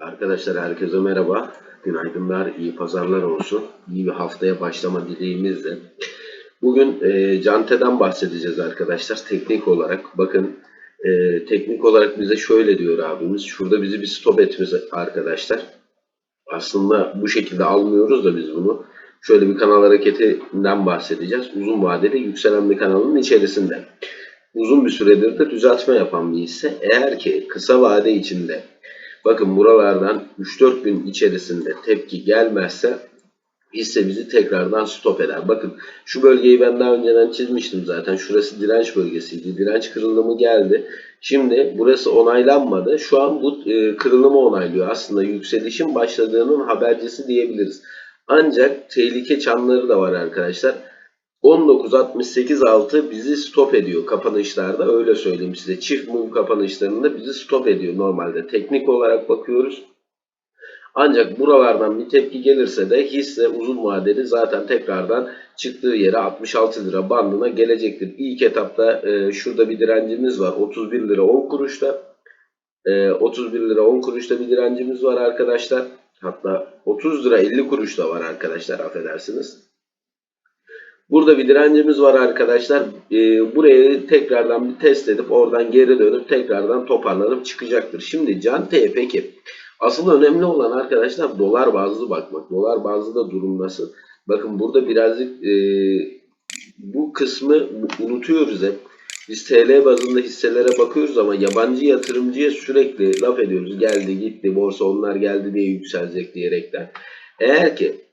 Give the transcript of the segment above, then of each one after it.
Arkadaşlar herkese merhaba. Günaydınlar, iyi pazarlar olsun. İyi bir haftaya başlama dileğimizle. Bugün e, Cante'den bahsedeceğiz arkadaşlar teknik olarak. Bakın e, teknik olarak bize şöyle diyor abimiz. Şurada bizi bir stop etmesi arkadaşlar. Aslında bu şekilde almıyoruz da biz bunu. Şöyle bir kanal hareketinden bahsedeceğiz. Uzun vadeli yükselen bir kanalın içerisinde. Uzun bir süredir de düzeltme yapan bir hisse. Eğer ki kısa vade içinde Bakın buralardan 3-4 gün içerisinde tepki gelmezse hisse bizi tekrardan stop eder. Bakın şu bölgeyi ben daha önceden çizmiştim zaten. Şurası direnç bölgesiydi. Direnç kırılımı geldi. Şimdi burası onaylanmadı. Şu an bu e, kırılımı onaylıyor. Aslında yükselişin başladığının habercisi diyebiliriz. Ancak tehlike çanları da var arkadaşlar. 19.68.6 bizi stop ediyor kapanışlarda öyle söyleyeyim size. Çift mum kapanışlarında bizi stop ediyor normalde. Teknik olarak bakıyoruz. Ancak buralardan bir tepki gelirse de hisse uzun vadeli zaten tekrardan çıktığı yere 66 lira bandına gelecektir. İlk etapta e, şurada bir direncimiz var. 31 lira 10 kuruşta. E, 31 lira 10 kuruşta bir direncimiz var arkadaşlar. Hatta 30 lira 50 kuruş da var arkadaşlar affedersiniz. Burada bir direncimiz var arkadaşlar. Ee, burayı tekrardan bir test edip oradan geri dönüp tekrardan toparlanıp çıkacaktır. Şimdi Cante'ye peki asıl önemli olan arkadaşlar dolar bazlı bakmak. Dolar bazlı da durum nasıl? Bakın burada birazcık e, bu kısmı unutuyoruz hep. Biz TL bazında hisselere bakıyoruz ama yabancı yatırımcıya sürekli laf ediyoruz. Geldi gitti borsa onlar geldi diye yükselecek diyerekten. Eğer ki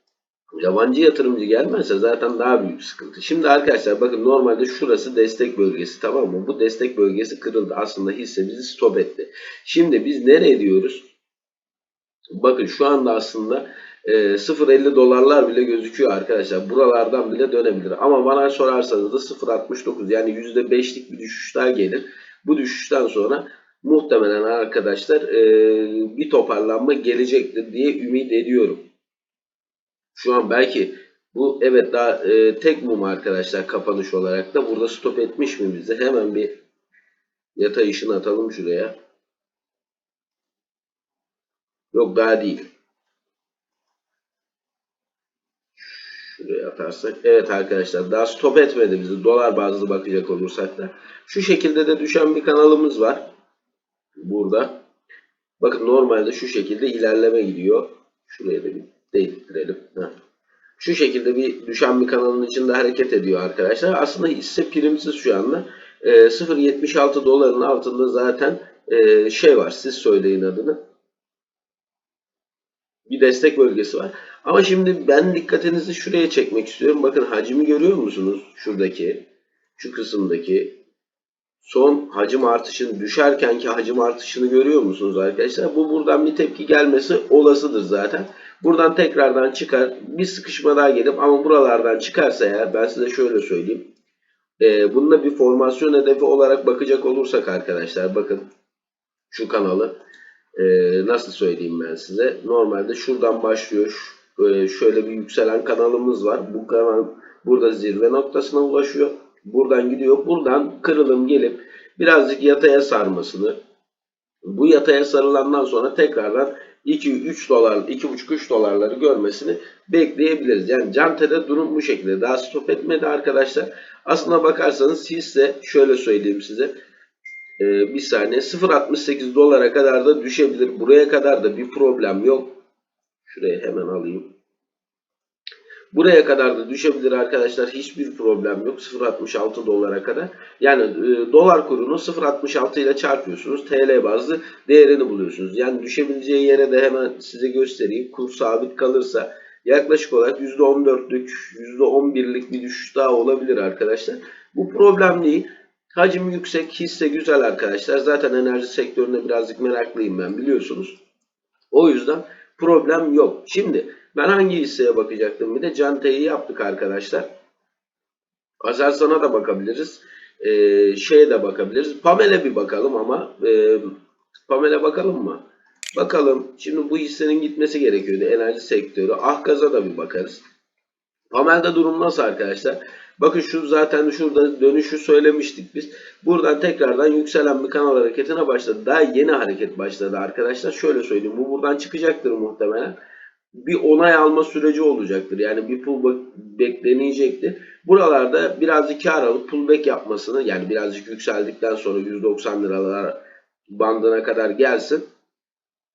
Yabancı yatırımcı gelmezse zaten daha büyük sıkıntı. Şimdi arkadaşlar bakın normalde şurası destek bölgesi tamam mı? Bu destek bölgesi kırıldı. Aslında hisse bizi stop etti. Şimdi biz nereye diyoruz? Bakın şu anda aslında e, 0.50 dolarlar bile gözüküyor arkadaşlar. Buralardan bile dönebilir. Ama bana sorarsanız da 0.69 yani %5'lik bir düşüş daha gelir. Bu düşüşten sonra muhtemelen arkadaşlar e, bir toparlanma gelecektir diye ümit ediyorum. Şu an belki bu evet daha e, tek mum arkadaşlar kapanış olarak da burada stop etmiş mi bize? Hemen bir yatay ışını atalım şuraya. Yok daha değil. Şuraya atarsak. Evet arkadaşlar daha stop etmedi bizi. Dolar bazlı bakacak olursak da. Şu şekilde de düşen bir kanalımız var. Burada. Bakın normalde şu şekilde ilerleme gidiyor. Şuraya da bir değiştirelim. Şu şekilde bir düşen bir kanalın içinde hareket ediyor arkadaşlar. Aslında hisse primsiz şu anda. E, 0.76 doların altında zaten e, şey var. Siz söyleyin adını. Bir destek bölgesi var. Ama şimdi ben dikkatinizi şuraya çekmek istiyorum. Bakın hacmi görüyor musunuz? Şuradaki, şu kısımdaki son hacim artışını düşerkenki hacim artışını görüyor musunuz arkadaşlar? Bu buradan bir tepki gelmesi olasıdır zaten. Buradan tekrardan çıkar. Bir sıkışma daha gelip ama buralardan çıkarsa eğer ben size şöyle söyleyeyim. Ee, bununla bir formasyon hedefi olarak bakacak olursak arkadaşlar bakın şu kanalı e, nasıl söyleyeyim ben size. Normalde şuradan başlıyor. Böyle şöyle bir yükselen kanalımız var. Bu kanal burada zirve noktasına ulaşıyor. Buradan gidiyor. Buradan kırılım gelip birazcık yataya sarmasını bu yataya sarılandan sonra tekrardan 2-3 dolar, 2,5-3 dolarları görmesini bekleyebiliriz. Yani Cante'de durum bu şekilde. Daha stop etmedi arkadaşlar. Aslına bakarsanız hisse şöyle söyleyeyim size. Ee, bir saniye 0.68 dolara kadar da düşebilir. Buraya kadar da bir problem yok. Şuraya hemen alayım. Buraya kadar da düşebilir arkadaşlar. Hiçbir problem yok. 0.66 dolara kadar. Yani e, dolar kurunu 0.66 ile çarpıyorsunuz. TL bazlı değerini buluyorsunuz. Yani düşebileceği yere de hemen size göstereyim. Kur sabit kalırsa yaklaşık olarak %14'lük, %11'lik bir düşüş daha olabilir arkadaşlar. Bu problem değil. Hacim yüksek, hisse güzel arkadaşlar. Zaten enerji sektörüne birazcık meraklıyım ben biliyorsunuz. O yüzden problem yok. Şimdi ben hangi hisseye bakacaktım? Bir de Cante'yi yaptık arkadaşlar. Aselsan'a da bakabiliriz. Ee, şeye de bakabiliriz. Pamel'e bir bakalım ama. E, Pamel'e bakalım mı? Bakalım. Şimdi bu hissenin gitmesi gerekiyordu. Enerji sektörü. Ahgaz'a da bir bakarız. Pamel'de durum nasıl arkadaşlar? Bakın şu zaten şurada dönüşü söylemiştik biz. Buradan tekrardan yükselen bir kanal hareketine başladı. Daha yeni hareket başladı arkadaşlar. Şöyle söyleyeyim. Bu buradan çıkacaktır muhtemelen. Bir onay alma süreci olacaktır. Yani bir pullback beklenecektir. Buralarda birazcık kar alıp pullback yapmasını yani birazcık yükseldikten sonra 190 liralar bandına kadar gelsin.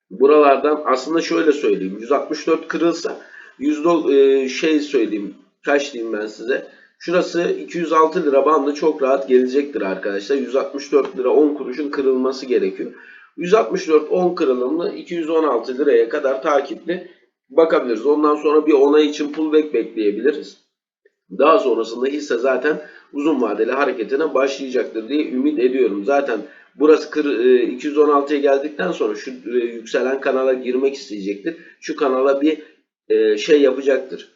Buralardan aslında şöyle söyleyeyim. 164 kırılsa yüzde e, şey söyleyeyim. Kaç diyeyim ben size? Şurası 206 lira bandı çok rahat gelecektir arkadaşlar. 164 lira 10 kuruşun kırılması gerekiyor. 164 10 kırılımlı 216 liraya kadar takipli bakabiliriz. Ondan sonra bir onay için pullback bekleyebiliriz. Daha sonrasında hisse zaten uzun vadeli hareketine başlayacaktır diye ümit ediyorum. Zaten burası kır- e, 216'ya geldikten sonra şu e, yükselen kanala girmek isteyecektir. Şu kanala bir e, şey yapacaktır.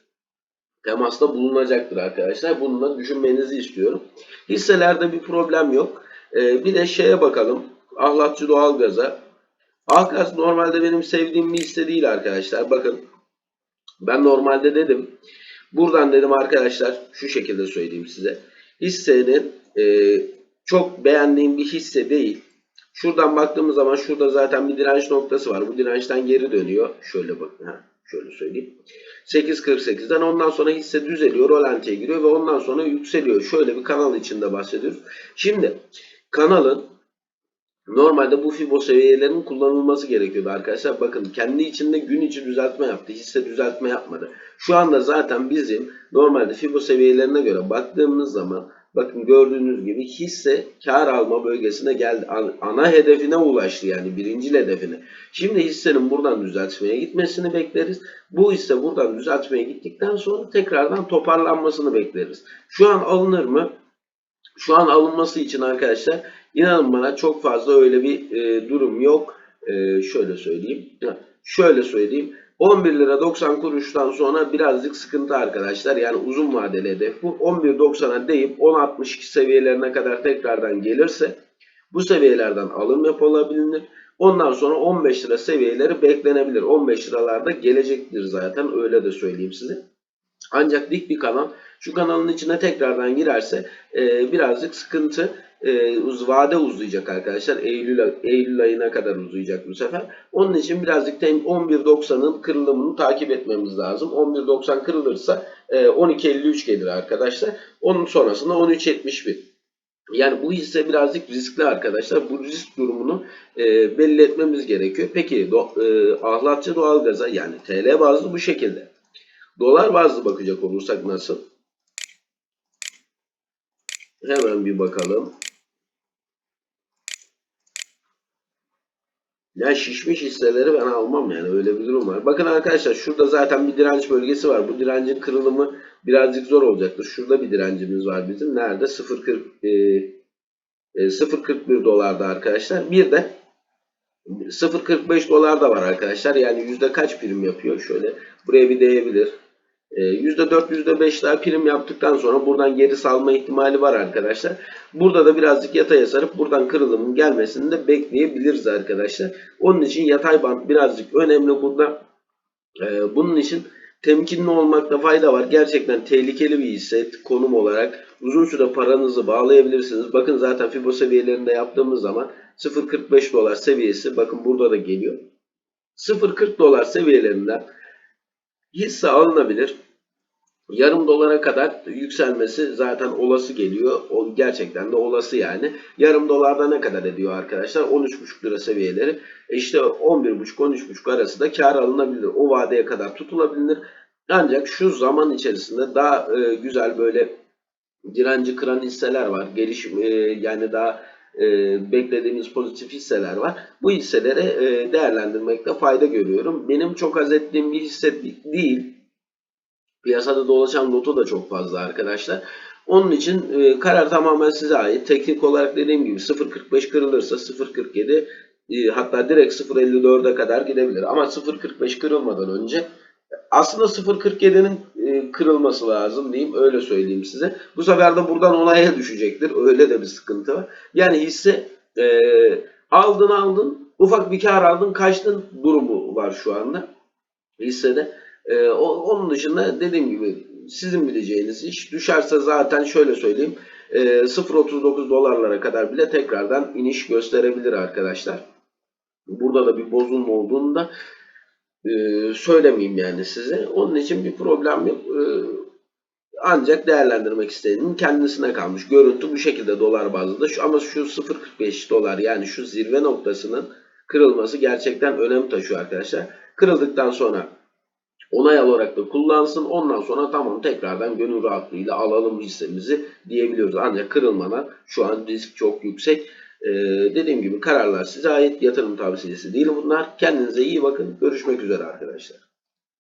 Temasta bulunacaktır arkadaşlar. Bunu da düşünmenizi istiyorum. Hisselerde bir problem yok. Bir de şeye bakalım. Ahlatçı doğalgaza. Ahgaz normalde benim sevdiğim bir hisse değil arkadaşlar. Bakın ben normalde dedim. Buradan dedim arkadaşlar şu şekilde söyleyeyim size. Hissenin e, çok beğendiğim bir hisse değil. Şuradan baktığımız zaman şurada zaten bir direnç noktası var. Bu dirençten geri dönüyor. Şöyle bakın. Ha, şöyle söyleyeyim. 8.48'den ondan sonra hisse düzeliyor. Rolantiye giriyor ve ondan sonra yükseliyor. Şöyle bir kanal içinde bahsediyoruz. Şimdi kanalın Normalde bu fibo seviyelerinin kullanılması gerekiyordu arkadaşlar. Bakın kendi içinde gün içi düzeltme yaptı. Hisse düzeltme yapmadı. Şu anda zaten bizim normalde fibo seviyelerine göre baktığımız zaman bakın gördüğünüz gibi hisse kar alma bölgesine geldi. An- Ana hedefine ulaştı yani birinci hedefine. Şimdi hissenin buradan düzeltmeye gitmesini bekleriz. Bu hisse buradan düzeltmeye gittikten sonra tekrardan toparlanmasını bekleriz. Şu an alınır mı? Şu an alınması için arkadaşlar inanın bana çok fazla öyle bir e, durum yok. E, şöyle söyleyeyim. Şöyle söyleyeyim. 11 lira 90 kuruştan sonra birazcık sıkıntı arkadaşlar. Yani uzun vadeli hedef bu. 11.90'a deyip 10.62 seviyelerine kadar tekrardan gelirse bu seviyelerden alım yapılabilir. Ondan sonra 15 lira seviyeleri beklenebilir. 15 liralarda gelecektir zaten öyle de söyleyeyim size. Ancak dik bir kanal şu kanalın içine tekrardan girerse e, birazcık sıkıntı e, uz, vade uzayacak arkadaşlar. Eylül, Eylül ayına kadar uzayacak bu sefer. Onun için birazcık tem 11.90'ın kırılımını takip etmemiz lazım. 11.90 kırılırsa e, 12.53 gelir arkadaşlar. Onun sonrasında 13.71. Yani bu hisse birazcık riskli arkadaşlar. Bu risk durumunu e, belli etmemiz gerekiyor. Peki do, e, ahlatçı doğalgaza yani TL bazlı bu şekilde. Dolar bazlı bakacak olursak nasıl? Hemen bir bakalım. Ya şişmiş hisseleri ben almam yani öyle bir durum var. Bakın arkadaşlar şurada zaten bir direnç bölgesi var. Bu direncin kırılımı birazcık zor olacaktır. Şurada bir direncimiz var bizim. Nerede? 0.40 e, e, 0.41 dolarda arkadaşlar. Bir de 0.45 dolar da var arkadaşlar. Yani yüzde kaç prim yapıyor? Şöyle buraya bir değebilir. Ee, %4, %5 daha prim yaptıktan sonra buradan geri salma ihtimali var arkadaşlar. Burada da birazcık yataya sarıp buradan kırılımın gelmesini de bekleyebiliriz arkadaşlar. Onun için yatay band birazcık önemli burada. Ee, bunun için temkinli olmakta fayda var. Gerçekten tehlikeli bir hisse konum olarak. Uzun süre paranızı bağlayabilirsiniz. Bakın zaten Fibo seviyelerinde yaptığımız zaman 0.45 dolar seviyesi bakın burada da geliyor. 0.40 dolar seviyelerinden hisse alınabilir. Yarım dolara kadar yükselmesi zaten olası geliyor. O gerçekten de olası yani. Yarım dolarda ne kadar ediyor arkadaşlar? 13,5 lira seviyeleri. E işte 11,5-13,5 arası da kar alınabilir. O vadeye kadar tutulabilir. Ancak şu zaman içerisinde daha e, güzel böyle direnci kıran hisseler var. Gelişim e, yani daha e, beklediğimiz pozitif hisseler var. Bu hisseleri e, değerlendirmekte fayda görüyorum. Benim çok haz ettiğim bir hisse değil. Piyasada dolaşan notu da çok fazla arkadaşlar. Onun için e, karar tamamen size ait. Teknik olarak dediğim gibi 0.45 kırılırsa 0.47 e, hatta direkt 0.54'e kadar gidebilir. Ama 0.45 kırılmadan önce aslında 0.47'nin e, kırılması lazım diyeyim. Öyle söyleyeyim size. Bu sefer de buradan onaya düşecektir. Öyle de bir sıkıntı var. Yani hisse e, aldın aldın ufak bir kar aldın kaçtın durumu var şu anda hissede. E, o- onun dışında dediğim gibi sizin bileceğiniz iş. Düşerse zaten şöyle söyleyeyim e, 0.39 dolarlara kadar bile tekrardan iniş gösterebilir arkadaşlar. Burada da bir bozulma olduğunda e, söylemeyeyim yani size. Onun için bir problem yok. E, ancak değerlendirmek isteyenin kendisine kalmış. Görüntü bu şekilde dolar bazında. Şu, ama şu 0.45 dolar yani şu zirve noktasının kırılması gerçekten önem taşıyor arkadaşlar. Kırıldıktan sonra onay olarak da kullansın. Ondan sonra tamam tekrardan gönül rahatlığıyla alalım hissemizi diyebiliyoruz. Ancak kırılmadan şu an risk çok yüksek. Ee, dediğim gibi kararlar size ait yatırım tavsiyesi değil bunlar. Kendinize iyi bakın. Görüşmek üzere arkadaşlar.